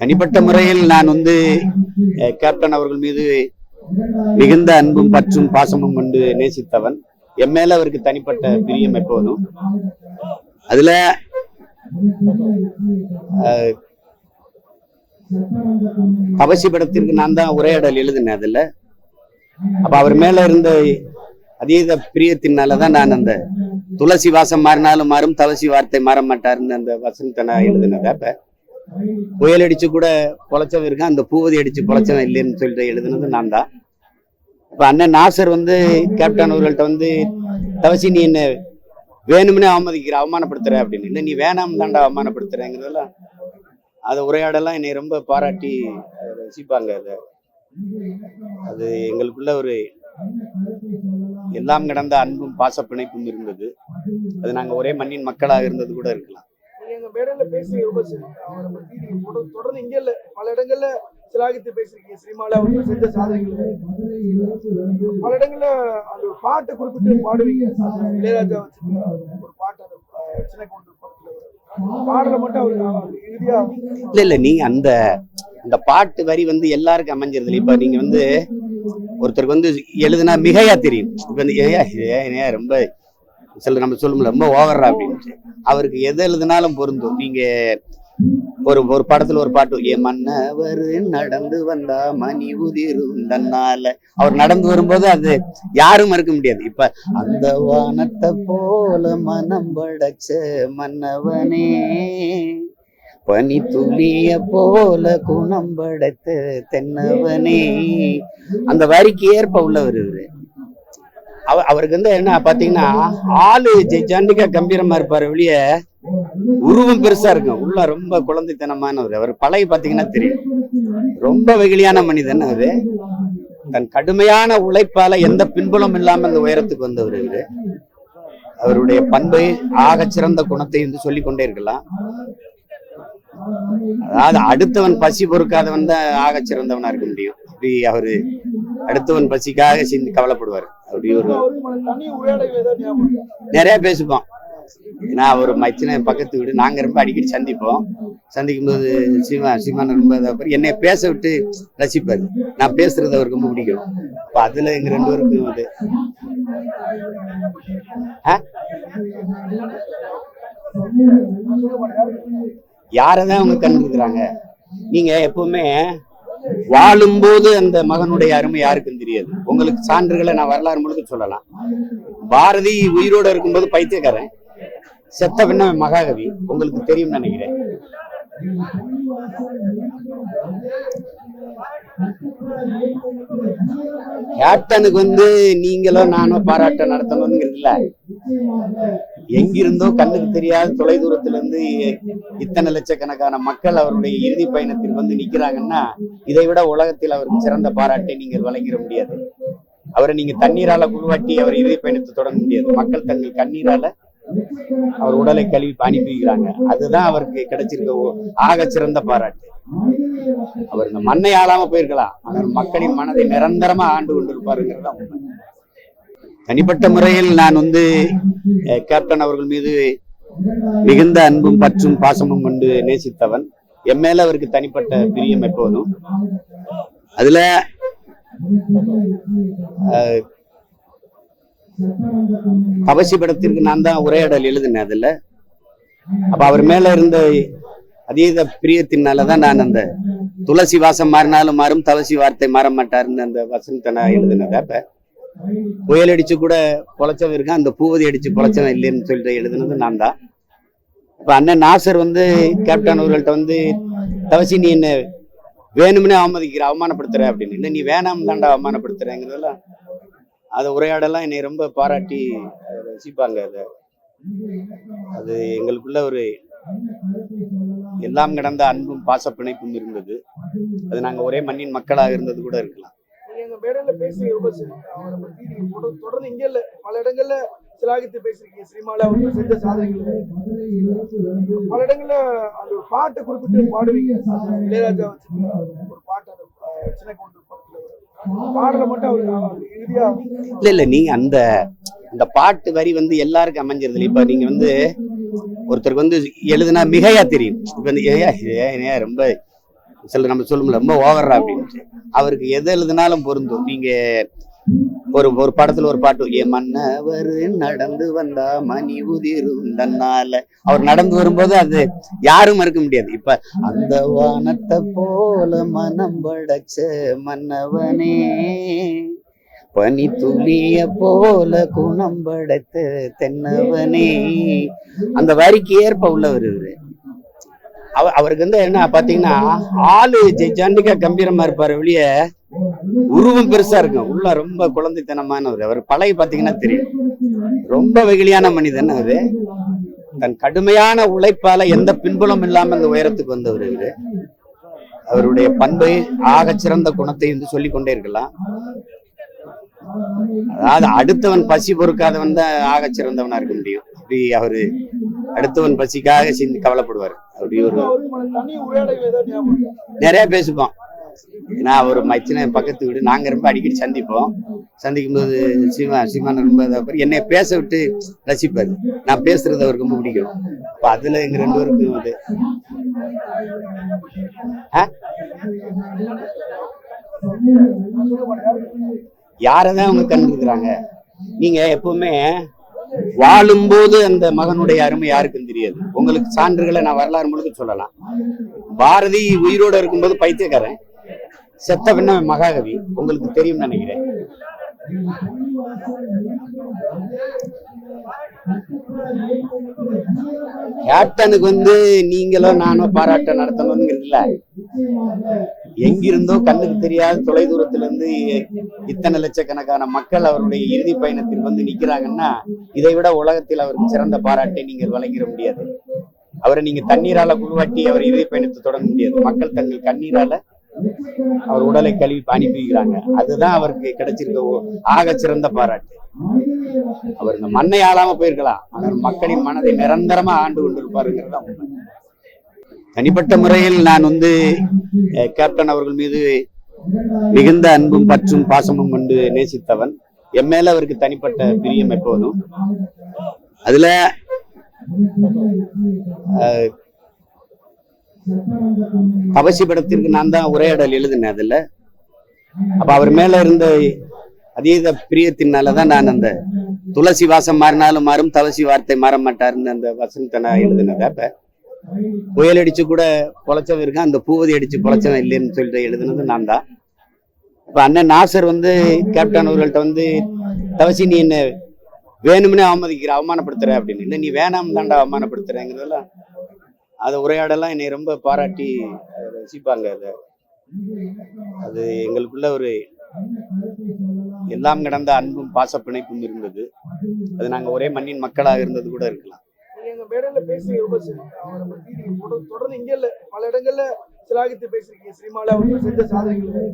தனிப்பட்ட முறையில் நான் வந்து கேப்டன் அவர்கள் மீது மிகுந்த அன்பும் பற்றும் பாசமும் கொண்டு நேசித்தவன். என் மேல அவருக்கு தனிப்பட்ட பிரியம் எப்போதும். அதுல தபசி படத்திற்கு நான் தான் உரையாடல் எழுதினேன் அதுல. அப்ப அவர் மேல இருந்த அதீத பிரியத்தினாலதான் நான் அந்த துளசி வாசம் மாறினாலும் மாறும் தவசி வார்த்தை மாற மாட்டாருன்னு அந்த வசனத்தை நான் எழுதினத. அப்ப புயல் அடிச்சு கூட பொழைச்சவன் இருக்கான். அந்த பூவதி அடிச்சு பொழைச்சவன் இல்லைன்னு சொல்லிட்டு எழுதுனது நான் தான். இப்போ அண்ணன் நாசர் வந்து கேப்டன் அவர்கள்ட்ட வந்து தவசி நீ என்ன வேணும்னே அவமதிக்கிற அவமானப்படுத்துற அப்படின்னு. இல்லை நீ வேணாம் தாண்டா அவமானப்படுத்துறேங்கிறதெல்லாம் அதை உரையாடலாம் என்னை ரொம்ப பாராட்டி ரசிப்பாங்க அதை. அது எங்களுக்குள்ள ஒரு எல்லாம் கடந்த அன்பும் பாச பிணைப்பும் இருந்தது. அது நாங்க ஒரே மண்ணின் மக்களாக இருந்தது கூட இருக்கலாம். நீங்க எங்க மேடையில பேசி ரொம்ப அவரை பத்தி நீங்க தொடர்ந்து இங்க இல்ல. பல இடங்கள்ல சிலாகித்து பேசிருக்கீங்க சினிமால அவங்க செஞ்ச சாதனைகள். பல இடங்கள்ல அந்த ஒரு பாட்டை குறிப்பிட்டு பாடுவீங்க. இளையராஜா வச்சிருக்க ஒரு பாட்டு அந்த சின்ன கொண்டு படத்துல பாடல மட்டும் அவர் இறுதியா இல்ல இல்ல நீங்க அந்த அந்த பாட்டு வரி வந்து எல்லாருக்கும் அமைஞ்சிருது. இப்ப நீங்க வந்து ஒருத்தருக்கு வந்து எழுதுனா மிகையா தெரியும். இப்ப ரொம்ப சில நம்ம சொல்லும்ல ரொம்ப ஓவர்ரா அப்படின்னு அவருக்கு எது எழுதினாலும் பொருந்தும். நீங்க ஒரு ஒரு படத்துல ஒரு பாட்டு என் மன்னவர் நடந்து வந்தா மணி உதிரும் தன்னால அவர் நடந்து வரும்போது அது யாரும் மறுக்க முடியாது. இப்ப அந்த வானத்தை போல மனம் படைச்ச மன்னவனே பனி துளிய போல குணம் படைத்த தென்னவனே அந்த வரிக்கு ஏற்ப உள்ளவர் இவரு. அவ அவருக்கு வந்து என்ன பாத்தீங்கன்னா ஆளு ஜெய்ஜாண்டிக்கா கம்பீரமா இருப்பாரு வெளிய. உருவம் பெருசா இருக்கும் உள்ள ரொம்ப குழந்தைத்தனமானவர். அவர் பழகி பாத்தீங்கன்னா தெரியும். ரொம்ப வெகுளியான மனிதன் அது தன் கடுமையான உழைப்பால எந்த பின்புலம் இல்லாம அந்த உயரத்துக்கு வந்தவர் இவரு. அவருடைய பண்பை ஆக சிறந்த குணத்தை வந்து சொல்லி கொண்டே இருக்கலாம். அதாவது அடுத்தவன் பசி பொறுக்காதவன் தான் ஆக சிறந்தவனா இருக்க முடியும். அப்படி அவரு அடுத்தவன் பசிக்காக சிந்தி கவலைப்படுவார். அப்படி ஒரு நிறைய பேசுவோம் ஏன்னா அவர் மச்சின பக்கத்து வீடு நாங்க ரொம்ப அடிக்கடி சந்திப்போம். சந்திக்கும் போது சீமா சீமான ரொம்ப இதா என்னை பேச விட்டு ரசிப்பாரு. நான் பேசுறது அவருக்கு ரொம்ப பிடிக்கும். அப்ப அதுல எங்க ரெண்டு பேருக்கும் அது. ஆ? யாரதான் அவங்க கண்டிருக்கிறாங்க? நீங்க எப்பவுமே வாழும்போது அந்த மகனுடைய அருமை யாருக்கும் தெரியாது. உங்களுக்கு சான்றுகளை நான் வரலாறு முழுக்க சொல்லலாம். பாரதி உயிரோட இருக்கும்போது பைத்தியக்காரன். செத்த பின்ன மகாகவி. உங்களுக்கு தெரியும் நினைக்கிறேன். கேப்டனுக்கு வந்து நீங்களோ நானோ பாராட்டம் நடத்தணும்ங்கிறது இல்ல எங்கிருந்தோ கண்ணுக்கு தெரியாத தொலைதூரத்துல இருந்து இத்தனை லட்சக்கணக்கான மக்கள் அவருடைய இறுதி பயணத்தில் வந்து நிக்கிறாங்கன்னா இதை விட உலகத்தில் அவருக்கு சிறந்த பாராட்டை நீங்கள் வழங்கிட முடியாது. அவரை நீங்க தண்ணீரால குழுவாட்டி அவர் இறுதி பயணத்தை தொடங்க முடியாது. மக்கள் தங்கள் கண்ணீரால அவர் உடலை கழுவி அனுப்பிக்கிறாங்க அதுதான் அவருக்கு கிடைச்சிருக்க ஆக சிறந்த பாராட்டு. அவர் இந்த மண்ணை ஆளாம போயிருக்கலாம். ஆனால் மக்களின் மனதை நிரந்தரமா ஆண்டு கொண்டிருப்பாருங்கிறது உண்மை. தனிப்பட்ட முறையில் நான் வந்து கேப்டன் அவர்கள் மீது மிகுந்த அன்பும் பற்றும் பாசமும் கொண்டு நேசித்தவன். என் மேல அவருக்கு தனிப்பட்ட பிரியம் எப்போதும். அதுல அஹ், படத்திற்கு நான் தான் உரையாடல் எழுதினேன் அதுல. அப்ப அவர் மேல இருந்த அதீத பிரியத்தினாலதான் நான் அந்த துளசி வாசம் மாறினாலும் மாறும் தவசி வார்த்தை மாற மாட்டாருன்னு அந்த வசனத்தை நான் எழுதினத. அப்ப புயல் அடிச்சு கூட பொழைச்சவன் இருக்கான். அந்த பூவதி அடிச்சு பொழைச்சவன் இல்லைன்னு சொல்லிட்டு எழுதுனது நான் தான். இப்போ அண்ணன் நாசர் வந்து கேப்டன் அவர்கள்ட்ட வந்து தவசி நீ என்ன வேணும்னே அவமதிக்கிற அவமானப்படுத்துற அப்படின்னு. இல்லை நீ வேணாம் தாண்டா அவமானப்படுத்துறேங்கிறதெல்லாம் அதை உரையாடலாம். என்னை ரொம்ப பாராட்டி ரசிப்பாங்க அதை. அது எங்களுக்குள்ள ஒரு எல்லாம் கடந்த அன்பும் பாச பிணைப்பும் இருந்தது. அது நாங்க ஒரே மண்ணின் மக்களாக இருந்தது கூட இருக்கலாம். மேடையில பேசி ரொம்ப சரி. அவரை பத்தி நீங்க தொடர்- தொடர்ந்து இங்க இல்ல. பல இடங்கள்ல சிலாகித்து பேசிருக்கீங்க சினிமால அவங்க செஞ்ச சாதனைகள். பல இடங்கள்ல அந்த ஒரு பாட்டை குறிப்பிட்டு பாடுவீங்க. இளையராஜா வச்சிருக்க ஒரு பாட்டு அந்த சின்ன கொண்டு பாடல மட்டும் அவர் இறுதியா இல்ல இல்ல நீங்க அந்த அந்த பாட்டு வரி வந்து எல்லாருக்கும் அமைஞ்சிருது இப்ப நீங்க வந்து ஒருத்தருக்கு வந்து எழுதுனா மிகையா தெரியும். இப்ப ரொம்ப சில நம்ம சொல்லுவோம்ல ரொம்ப ஓவரா அப்படின்ட்டு. அவருக்கு எது எழுதினாலும் பொருந்தும். நீங்க ஒரு ஒரு படத்துல ஒரு பாட்டு என் மன்னவர் நடந்து வந்தா மணி உதிரும் தன்னால. அவர் நடந்து வரும்போது அது யாரும் மறுக்க முடியாது. இப்ப அந்த வானத்தை போல மனம் படைச்ச மன்னவனே பனி துளிய போல குணம் படைத்த தென்னவனே. அந்த வரிக்கு ஏற்ப உள்ளவர் இவரு. அவ அவருக்கு வந்து என்ன பாத்தீங்கன்னா ஆளு ஜெய்ஜாண்டிக்கா கம்பீரமா இருப்பாரு வெளிய. உருவம் பெருசா இருக்கும். உள்ள ரொம்ப குழந்தைத்தனமானவர். அவர் பழைய பாத்தீங்கன்னா தெரியும். ரொம்ப வெகுளியான மனிதன் அவரு தன் கடுமையான உழைப்பால எந்த பின்புலம் இல்லாம அந்த உயரத்துக்கு வந்தவர் இவரு. அவருடைய பண்பை ஆக சிறந்த குணத்தை வந்து சொல்லிக் கொண்டே இருக்கலாம். அதாவது அடுத்தவன் பசி பொறுக்காதவன் தான் ஆக சிறந்தவனா இருக்க முடியும். அப்படி அவரு அடுத்தவன் பசிக்காக சிந்தி கவலைப்படுவார். அப்படி ஒரு நிறைய பேசிப்போம். ஏன்னா அவர் மச்சின பக்கத்து வீடு நாங்க ரொம்ப அடிக்கடி சந்திப்போம். சந்திக்கும் போது சீமா சீமான ரொம்ப இதா என்னை பேச விட்டு ரசிப்பாரு. நான் பேசுறது அவருக்கு ரொம்ப பிடிக்கும். அப்போ அதில் எங்க ரெண்டு பேருக்கும் அது. ஆ? யாரதான் அவங்க கண்டுருக்குறாங்க நீங்க எப்பவுமே வாழும்போது அந்த மகனுடைய அருமை யாருக்கும் தெரியாது. உங்களுக்கு சான்றுகளை நான் வரலாறு முழுக்க சொல்லலாம். பாரதி உயிரோட இருக்கும்போது பைத்தியக்காரன். செத்த பின்ன மகாகவி. உங்களுக்கு தெரியும் நினைக்கிறேன். கேப்டனுக்கு வந்து நீங்களோ நானோ பாராட்ட நடத்தணுங்கிறதுல எங்கிருந்தோ கண்ணுக்கு தெரியாத தொலைதூரத்துல இருந்து இத்தனை லட்சக்கணக்கான மக்கள் அவருடைய இறுதி பயணத்தில் வந்து நிக்கிறாங்கன்னா இதை விட உலகத்தில் அவருக்கு சிறந்த பாராட்டை நீங்கள் வழங்கிட முடியாது. அவரை நீங்க தண்ணீரால குழுவாட்டி அவர் இறுதி பயணத்தை தொடங்க முடியாது. மக்கள் தங்கள் கண்ணீரால அவர் உடலை கழுவி பாணி வைக்கிறாங்க அதுதான் அவருக்கு கிடைச்சிருக்க ஆக சிறந்த பாராட்டு. அவர் இந்த மண்ணை ஆளாம போயிருக்கலாம். ஆனால் மக்களின் மனதை நிரந்தரமா ஆண்டு கொண்டிருப்பாருங்கிறது உண்மை. தனிப்பட்ட முறையில் நான் வந்து கேப்டன் அவர்கள் மீது மிகுந்த அன்பும் பற்றும் பாசமும் கொண்டு நேசித்தவன். என் மேல அவருக்கு தனிப்பட்ட பிரியம் எப்போதும். அதுல அஹ், கவசி படத்திற்கு நான் தான் உரையாடல் எழுதினேன் அதுல. அப்ப அவர் மேல இருந்த அதீத பிரியத்தினாலதான் நான் அந்த துளசி வாசம் மாறினாலும் மாறும் தவசி வார்த்தை மாற மாட்டாருன்னு அந்த வசனத்தை நான் எழுதினது அப்ப புயல் அடிச்சு கூட பொழைச்சவன் இருக்கான் அந்த பூவதி அடிச்சு பொழைச்சவன் இல்லைன்னு சொல்லிட்டு எழுதினது நான் தான். இப்ப அண்ணன் நாசர் வந்து கேப்டன் அவர்கள்ட்ட வந்து தவசி நீ என்ன வேணும்னே அவமதிக்கிற அவமானப்படுத்துற அப்படின்னு. இல்லை நீ வேணாம் தாண்டா அவமானப்படுத்துறேங்கிறதெல்லாம் அதை உரையாடலாம் என்னை ரொம்ப பாராட்டி ரசிப்பாங்க அதை. அது எங்களுக்குள்ள ஒரு எல்லாம் கடந்த அன்பும் பாச பிணைப்பும் இருந்தது. அது நாங்க ஒரே மண்ணின் மக்களாக இருந்தது கூட இருக்கலாம். எங்க மேடையில பேசி தொடர்ந்து இங்க பல இடங்கள்ல சிலாகித்து பேசியிருக்கீங்க சினிமால அவர் செஞ்ச சாதனைகள்.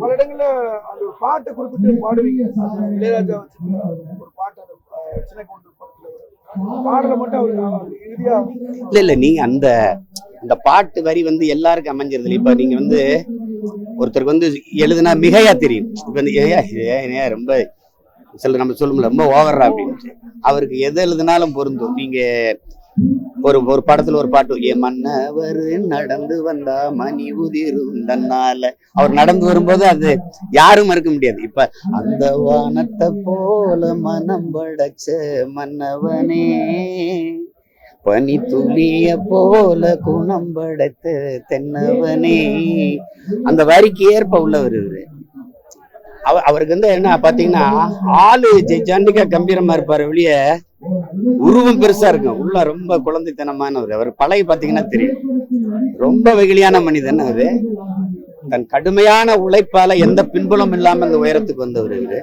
பல இடங்கள்ல அந்த ஒரு பாட்டை குறிப்பிட்டு பாடுவீங்க. இளையராஜா வச்சிருக்க ஒரு பாட்டு அந்த அஹ், சின்ன கவுண்டர் பாடலை மட்டும் அவர் அவர் இறுதியா இல்ல இல்ல நீங்க அந்த அந்த பாட்டு வரி வந்து எல்லாருக்கும் அமைஞ்சிருது. இல்ல. இப்ப நீங்க வந்து ஒருத்தருக்கு வந்து எழுதுனா மிகையா தெரியும். இப்ப ஏன் ரொம்ப சில நம்ம சொல்லுவோம்ல ரொம்ப ஓவரா அப்படின்ட்டு அவருக்கு எது எழுதினாலும் பொருந்தும். நீங்க ஒரு ஒரு படத்துல ஒரு பாட்டு என் மன்னவர் நடந்து வந்தா மணி உதிரும் தன்னால. அவர் நடந்து வரும்போது அது யாரும் மறுக்க முடியாது. இப்ப அந்த வானத்தை போல மனம் படைச்ச மன்னவனே பனி துளிய போல குணம் படைத்த தென்னவனே. அந்த வரிக்கு ஏற்ப உள்ளவர் இவரு. அவருக்கு வந்து என்ன பாத்தீங்கன்னா ஆளு ஜெய்ஜாண்டிக்கா கம்பீரமா இருப்பாரு வெளியே உருவம் பெருசா இருக்கும் உள்ள ரொம்ப குழந்தைத்தனமானவர். அவர் பழைய பாத்தீங்கன்னா தெரியும். ரொம்ப வெகுளியான மனிதன் அவரு. தன் கடுமையான உழைப்பால எந்த பின்புலம் இல்லாம அந்த உயரத்துக்கு வந்தவர் இவரு.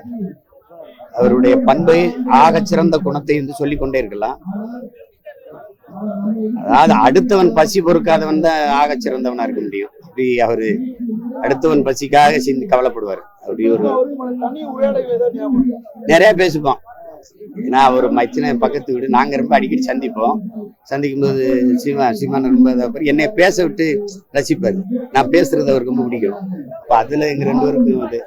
அவருடைய பண்பை ஆகச் சிறந்த குணத்தை வந்து சொல்லிக் கொண்டே இருக்கலாம். அதாவது அடுத்தவன் பசி பொறுக்காதவன் தான் ஆகச் சிறந்தவனா இருக்க முடியும். அப்படி அவரு அடுத்தவன் பசிக்காக சிந்தி கவலைப்படுவார். அப்படி ஒரு? நிறைய பேசிப்போம். ஏன்னா அவர் மச்சின பக்கத்து வீடு. நாங்க ரொம்ப அடிக்கடி சந்திப்போம். சந்திக்கும் போது சீமா சீமான ரொம்ப இதாக என்னை பேச விட்டு ரசிப்பார். நான் பேசுறது அவருக்கு ரொம்ப பிடிக்கும். அப்ப அதுல எங்க ரெண்டு பேருக்கும் அது.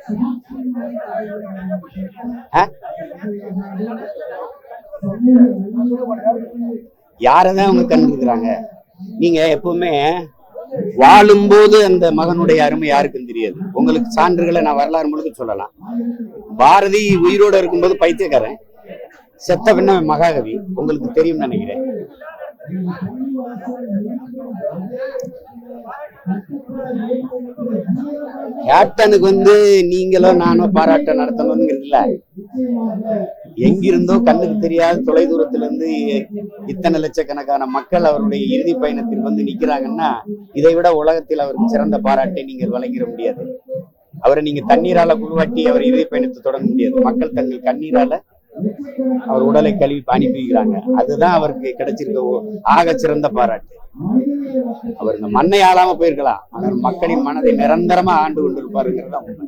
யாரதான் அவங்க கண்டிருக்கிறாங்க நீங்க எப்பவுமே வாழும்போது அந்த மகனுடைய அருமை யாருக்கும் தெரியாது. உங்களுக்கு சான்றுகளை நான் வரலாறு முழுக்க சொல்லலாம். பாரதி உயிரோட இருக்கும்போது பைத்தியக்காரன். செத்த பின்ன மகாகவி உங்களுக்கு தெரியும் நினைக்கிறேன். கேப்டனுக்கு வந்து நீங்களோ நானோ நடத்தணும்ங்குறது இல்ல எங்கிருந்தோ கண்ணுக்கு தெரியாத தொலைதூரத்துல இருந்து இத்தனை லட்சக்கணக்கான மக்கள் அவருடைய இறுதி பயணத்தில் வந்து நிக்கிறாங்கன்னா இதை விட உலகத்தில் அவருக்கு சிறந்த பாராட்டை நீங்கள் வழங்கிட முடியாது. அவரை நீங்க தண்ணீரால குழுவாட்டி அவர் இறுதி பயணத்தை தொடங்க முடியாது. மக்கள் தங்கள் கண்ணீரால அவர் உடலை கழுவி அனுப்பி வைக்கிறாங்க அதுதான் அவருக்கு கிடைச்சிருக்க ஆக சிறந்த பாராட்டு. அவர் இந்த மண்ணை ஆளாம போயிருக்கலாம். ஆனால் மக்களின் மனதை நிரந்தரமா ஆண்டு கொண்டிருப்பாருங்கிறதா உண்மை.